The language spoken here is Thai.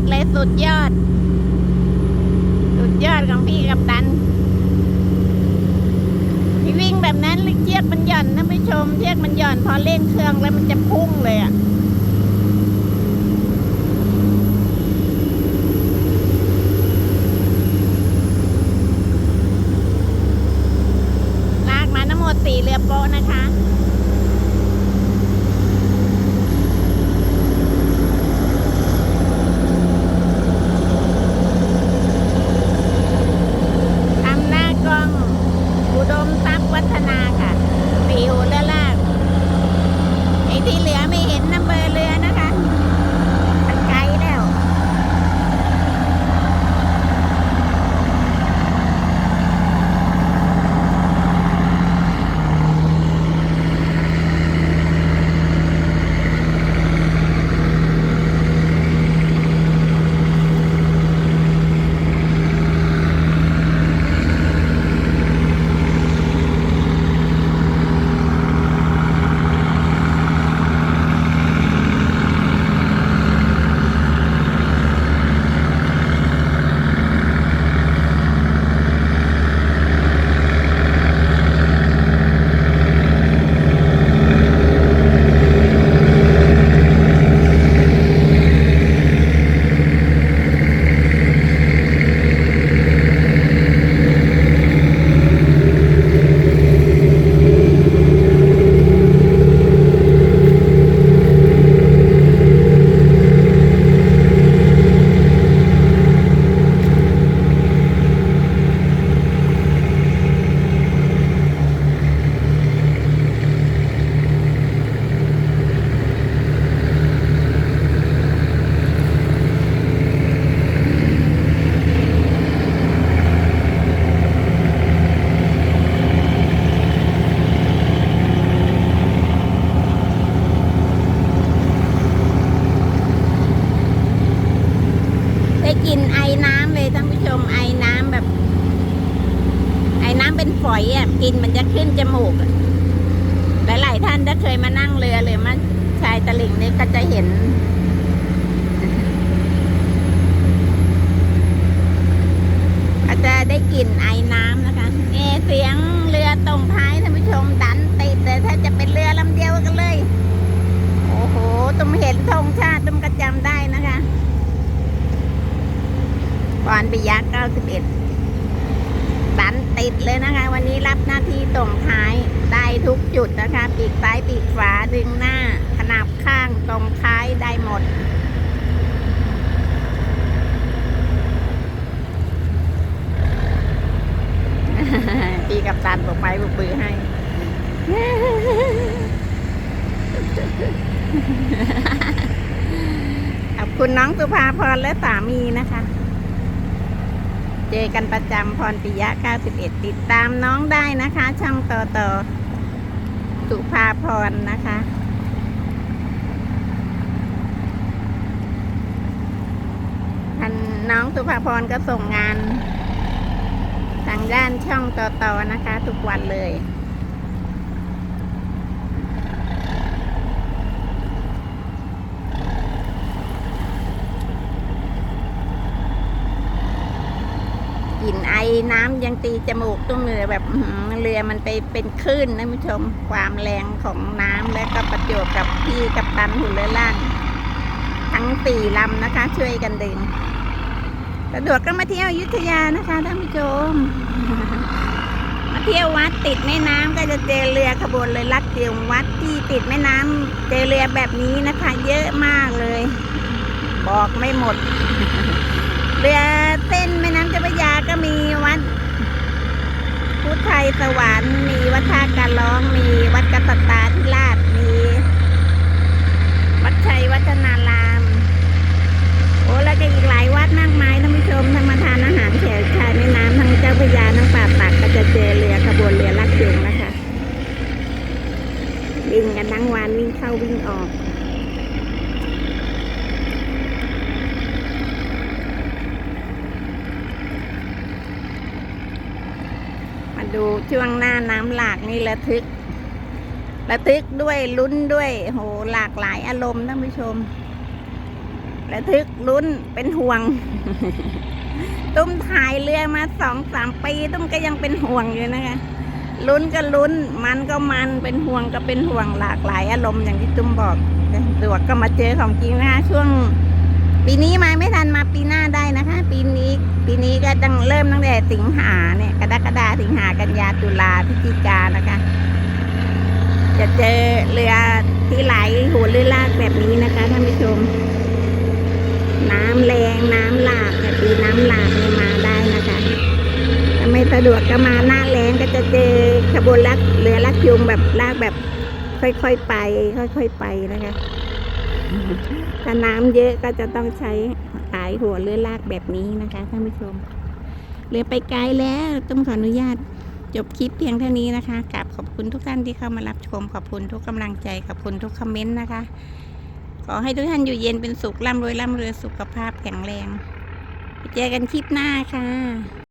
ดยอด สุดยอดของพี่กับตัน พี่วิ่งแบบนั้นเลยเชือกมันหย่อนนะผู้ชมเชือกมันหย่อนพอเร่งเครื่องแล้วมันจะพุ่งเลยอะลากมาทั้งหมดสี่เรือโป๊ะนะคะ เป็นฝอยอะกินมันจะขึ้นจมูกหลายๆท่านถ้าเคยมานั่งเรือหรือมาชายตลิ่งนี่ก็จะเห็นอาจจะได้กลิ่นไอ้น้ำนะคะเอเสียงเรือตรงท้ายท่านผู้ชมดันติดแต่ถ้าจะเป็นเรือลำเดียวกันเลย โอ้โหตุ้มเห็นธงชาติตุ้มก็จำได้นะคะปอนปิยะ91ดัน ติดเลยนะคะ วันนี้รับหน้าที่ตรงท้ายได้ทุกจุดนะคะ ปีกซ้ายปีกขวาดึงหน้า ขนาบข้างตรงท้ายได้หมดพี่กับตันบอกไม้บอกมือให้ ขอบคุณน้องสุภาพรและสามีนะคะ เจอกันประจำพรปิยะ 91 ติดตามน้องได้นะคะ ช่องต่อต่อสุภาพรนะคะท่านน้องสุภาพรก็ส่งงาน ทางด้านช่องต่อต่อนะคะ ทุกวันเลย กลิ่ น้ำยังตีจมูกตุ้มเรือแบบเรือมันไปเป็นคลื่นนะผู้ชมความแรงของน้ำและก็ประจวบกับพี่กับตันหุ่นเรือล่าง ทั้งสี่ลำนะคะ ช่วยกันดึงสะดวกก็มาเที่ยวยุทธยานะคะท่านผู้ชม มาเที่ยววัดติดแม่น้ำก็จะเจอเรือขบวนเลยลัดเดียววัดที่ติดแม่น้ำเจอเรือแบบนี้นะคะ เยอะมากเลย บอกไม่หมด เรือเส้นแม่น้ำเจ้าพระยาก็มีวัดพุทธไทย สวรรค์ มีวัดท่าการร้อง มีวัดกษัตตาธิราช มี วัดชัยวัฒนาราม โอ้แล้วก็อีกหลายวัดมากมายท่านผู้ชมทั้งมาทานอาหารแถวชายแม่น้ำทั้งเจ้าพระยาทั้งป่าตักก็จะเจอเรือขบวนเรือลักจูงนะคะวิ่งกันทั้งวันวิ่งเข้าวิ่งออก ดูช่วงหน้าน้ำหลากนี่ระทึก ระทึกด้วยลุ้นด้วย โหหลากหลายอารมณ์ท่านผู้ชม ระทึกลุ้นเป็นห่วง ตุ้มถ่ายเรือมาสองสามปีตุ้มก็ยังเป็นห่วงอยู่นะคะลุ้นก็ลุ้น มันก็มันเป็นห่วงก็เป็นห่วงหลากหลายอารมณ์อย่างที่ตุ้มบอกตรวจก็มาเจอของจริงนะคะช่วง ปีนี้มาไม่ทันมาปีหน้าได้นะคะ ปีนี้ ปีนี้ก็ตั้งเริ่มตั้งแต่สิงหาเนี่ยก ฎาสิงหากันยาตุลาพฤศจิกานะคะ จะเจอเรือที่ไหลหัวเรือลากแบบนี้นะคะท่านผู้ชม น้ำแรงน้ำหลากเนี่ยปีน้ำหลากเนี่ยมาได้นะคะถ้าไม่สะดวกก็มาหน้าแรงก็จะเจอขบวนลักเรือลักยุงแบบลากแบบ ค่อยๆไป ค่อย ๆไปนะคะถ้าน้ำเยอะก็จะต้องใช้สายหัวเรือลากแบบนี้นะคะท่านผู้ชม เรือไปไกลแล้วต้องขออนุญาตจบคลิปเพียงเท่านี้นะคะกราบขอบคุณทุกท่านที่เข้ามารับชม ขอบคุณทุกกำลังใจ ขอบคุณทุกคอมเมนต์นะคะ ขอให้ทุกท่านอยู่เย็นเป็นสุขร่ำรวยร่ำรวยสุขภาพแข็งแรง เจอกันคลิปหน้าค่ะ